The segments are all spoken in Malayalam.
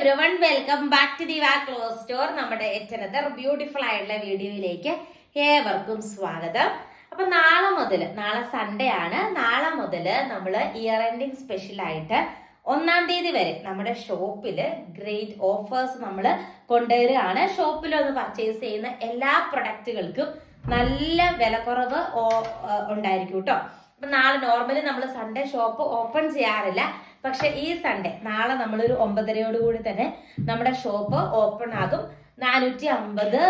Every one welcome back to the വാ ക്ലോസ് സ്റ്റോർ നമ്മുടെ എറ്റനദർ ബ്യൂട്ടിഫുൾ ആയിട്ടുള്ള വീഡിയോയിലേക്ക് ഏവർക്കും സ്വാഗതം. അപ്പൊ നാളെ മുതൽ നാളെ സൺഡേ ആണ്. നാളെ മുതൽ നമ്മൾ ഇയർ എൻഡിങ് സ്പെഷ്യൽ ആയിട്ട് ഒന്നാം തീയതി വരെ നമ്മുടെ ഷോപ്പിൽ ഗ്രേറ്റ് ഓഫേഴ്സ് നമ്മൾ കൊണ്ടുവരികയാണ്. ഷോപ്പിൽ ഒന്ന് പർച്ചേസ് ചെയ്യുന്ന എല്ലാ പ്രൊഡക്റ്റുകൾക്കും നല്ല വിലക്കുറവ് ഉണ്ടായിരിക്കും കേട്ടോ. അപ്പൊ നാളെ നോർമലി നമ്മൾ സൺഡേ ഷോപ്പ് ഓപ്പൺ ചെയ്യാറില്ല. പക്ഷെ ഈ സൺഡേ നാളെ നമ്മളൊരു ഒമ്പതരയോട് കൂടി തന്നെ നമ്മുടെ ഷോപ്പ് ഓപ്പൺ ആകും. നാനൂറ്റി അമ്പത്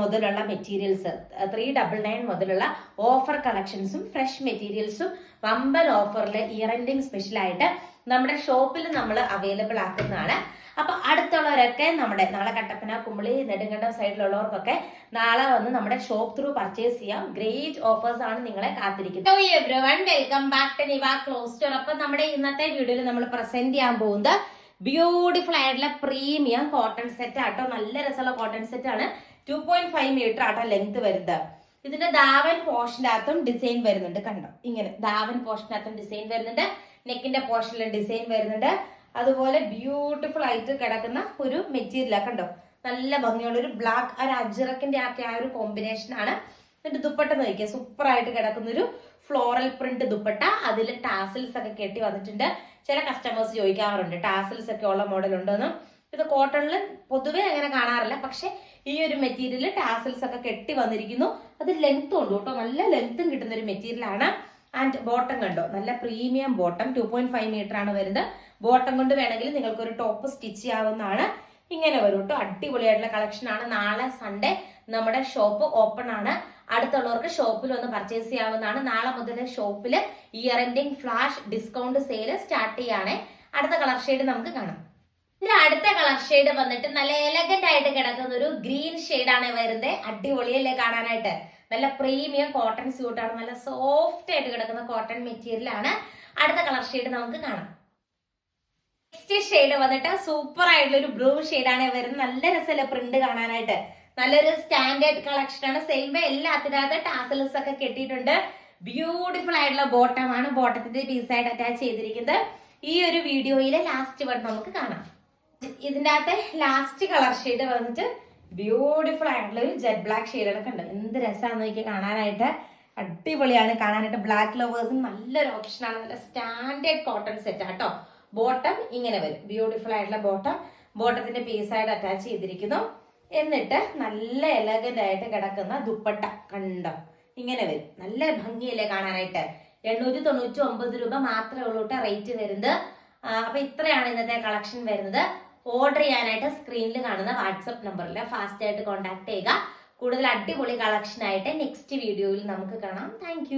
മുതലുള്ള മെറ്റീരിയൽസ് ത്രീ ഡബിൾ നയൻ മുതലുള്ള ഓഫർ കളക്ഷൻസും ഫ്രഷ് മെറ്റീരിയൽസും വമ്പൻ ഓഫറിൽ ഇയർ എൻഡിങ് സ്പെഷ്യലായിട്ട് നമ്മുടെ ഷോപ്പിൽ നമ്മൾ അവൈലബിൾ ആക്കുന്നതാണ്. അപ്പൊ അടുത്തുള്ളവരൊക്കെ നമ്മുടെ നാളെ കട്ടപ്പന കുമ്പളി നെടുങ്കണ്ടം സൈഡിലുള്ളവർക്കൊക്കെ നാളെ വന്ന് നമ്മുടെ ഷോപ്പ് ത്രൂ പർച്ചേസ് ചെയ്യാം. ഗ്രേറ്റ് ഓഫേഴ്സ് ആണ് നിങ്ങളെ കാത്തിരിക്കുന്നത്. Every one welcome back to Niva clothes store അപ്പൊ നമ്മുടെ ഇന്നത്തെ വീഡിയോയിൽ നമ്മൾ പ്രസന്റ് ചെയ്യാൻ പോകുന്നത് ബ്യൂട്ടിഫുൾ ആയിട്ടുള്ള പ്രീമിയം കോട്ടൺ സെറ്റ് ആട്ടോ. നല്ല രസമുള്ള കോട്ടൺ സെറ്റ് ആണ്. ടു പോയിന്റ് ഫൈവ് മീറ്റർ ആട്ടോ ലെങ്ത് വരുന്നത്. ഇതിന്റെ ദാവൻ പോർഷന്റെ അകത്തും ഡിസൈൻ വരുന്നുണ്ട് കണ്ടോ? ഇങ്ങനെ ദാവൻ പോർഷനകത്തും ഡിസൈൻ വരുന്നുണ്ട്. നെക്കിന്റെ പോർഷനിലും ഡിസൈൻ വരുന്നുണ്ട്. അതുപോലെ ബ്യൂട്ടിഫുൾ ആയിട്ട് കിടക്കുന്ന ഒരു മെറ്റീരിയൽ കണ്ടോ? നല്ല ഭംഗിയുള്ള ഒരു ബ്ലാക്ക് ഒരു അജിറക്കിന്റെ ആ ഒരു കോമ്പിനേഷൻ ആണ്. എന്നിട്ട് ദുപ്പട്ട നോക്കിയാൽ സൂപ്പർ ആയിട്ട് കിടക്കുന്ന ഒരു ഫ്ലോറൽ പ്രിന്റ് ദുപ്പട്ട. അതിൽ ടാസിൽസ് ഒക്കെ കെട്ടി വന്നിട്ടുണ്ട്. ചില കസ്റ്റമേഴ്സ് ചോദിക്കാറുണ്ട് ടാസിൽസ് ഒക്കെ ഉള്ള മോഡൽ ഉണ്ടെന്ന് ഇത് കോട്ടണിൽ പൊതുവെ അങ്ങനെ കാണാറില്ല. പക്ഷെ ഈ ഒരു മെറ്റീരിയൽ ടാസിൽസ് ഒക്കെ കെട്ടി വന്നിരിക്കുന്നു. അത് ലെങ്ത്തും ഉണ്ട് കേട്ടോ. നല്ല ലെങ്ത്തും കിട്ടുന്ന ഒരു മെറ്റീരിയൽ ആണ്. ആൻഡ് ബോട്ടം കണ്ടോ? നല്ല premium bottom two point five metre ആണ് വരുന്നത്. ബോട്ടം കൊണ്ട് വേണമെങ്കിൽ നിങ്ങൾക്ക് ഒരു ടോപ്പ് സ്റ്റിച്ച് ചെയ്യാവുന്നതാണ്. ഇങ്ങനെ വരും കേട്ടോ. അടിപൊളിയായിട്ടുള്ള കളക്ഷൻ ആണ്. നാളെ സൺഡേ നമ്മുടെ ഷോപ്പ് ഓപ്പൺ ആണ്. അടുത്തുള്ളവർക്ക് ഷോപ്പിൽ വന്ന് പർച്ചേസ് ചെയ്യാവുന്നതാണ്. നാളെ മുതൽ ഷോപ്പിൽ year ending flash discount sale start ചെയ്യാണ്. അടുത്ത കളർ ഷെയ്ഡ് നമുക്ക് കാണാം. ഇതിന്റെ അടുത്ത കളർ ഷെയ്ഡ് വന്നിട്ട് നല്ല എലഗന്റ് ആയിട്ട് കിടക്കുന്ന ഒരു ഗ്രീൻ ആണ് വരുന്നത് അടിപൊളിയല്ലേ കാണാനായിട്ട്. നല്ല പ്രീമിയം കോട്ടൺ സ്യൂട്ടാണ് നല്ല സോഫ്റ്റ് ആയിട്ട് കിടക്കുന്ന കോട്ടൺ മെറ്റീരിയൽ ആണ്. അടുത്ത കളർ ഷെയ്ഡ് നമുക്ക് കാണാം. നെക്സ്റ്റ് ഷെയ്ഡ് വന്നിട്ട് സൂപ്പർ ആയിട്ടുള്ള ഒരു ബ്ലൂ ആണ് വരുന്നത്. നല്ല രസമല്ലേ പ്രിന്റ് കാണാനായിട്ട്. നല്ലൊരു സ്റ്റാൻഡേർഡ് കളക്ഷൻ ആണ്. സെയിം എല്ലാത്തിനകത്ത് ടാസൽസ് ഒക്കെ കെട്ടിയിട്ടുണ്ട്. ബ്യൂട്ടിഫുൾ ആയിട്ടുള്ള ബോട്ടം ആണ്. ബോട്ടത്തിന്റെ പീസായിട്ട് അറ്റാച്ച് ചെയ്തിരിക്കുന്നത്. ഈ ഒരു വീഡിയോയിലെ ലാസ്റ്റ് വൺ നമുക്ക് കാണാം. ഇതിന്റെ അകത്തെ ലാസ്റ്റ് കളർ ഷെയ്ഡ് വന്നിട്ട് ബ്യൂട്ടിഫുൾ ആയിട്ടുള്ള ഒരു ജെറ്റ് ബ്ലാക്ക് ഷെയ്ഡൊക്കെ ഉണ്ട് എന്ത് രസമാണെന്ന് എനിക്ക് കാണാനായിട്ട്. അടിപൊളിയാണ് കാണാനായിട്ട്. ബ്ലാക്ക് ലവേഴ്സും നല്ലൊരു ഓപ്ഷനാണ് നല്ല സ്റ്റാൻഡേർഡ് കോട്ടൺ സെറ്റ് ആട്ടോ ബോട്ടം ഇങ്ങനെ വരും. ബ്യൂട്ടിഫുൾ ആയിട്ടുള്ള ബോട്ടം ബോട്ടത്തിന്റെ പീസായിട്ട് അറ്റാച്ച് ചെയ്തിരിക്കുന്നു. എന്നിട്ട് നല്ല എലഗന്റ് ആയിട്ട് കിടക്കുന്ന ദുപ്പട്ട കണ്ടോ? ഇങ്ങനെ വരും. നല്ല ഭംഗിയല്ലേ കാണാനായിട്ട്? എണ്ണൂറ്റി തൊണ്ണൂറ്റി ഒമ്പത് രൂപ മാത്രമേ ഉള്ളൂ റേറ്റ് വരുന്നത്. അപ്പൊ ഇത്രയാണ് ഇന്നത്തെ കളക്ഷൻ വരുന്നത്. ഓർഡർ ചെയ്യാനായിട്ട് സ്ക്രീനിൽ കാണുന്ന വാട്സപ്പ് നമ്പറിൽ ഫാസ്റ്റ് ആയിട്ട് കോൺടാക്ട് ചെയ്യുക. കൂടുതൽ അടിപൊളി കളക്ഷൻ ആയിട്ട് നെക്സ്റ്റ് വീഡിയോയിൽ നമുക്ക് കാണാം. താങ്ക്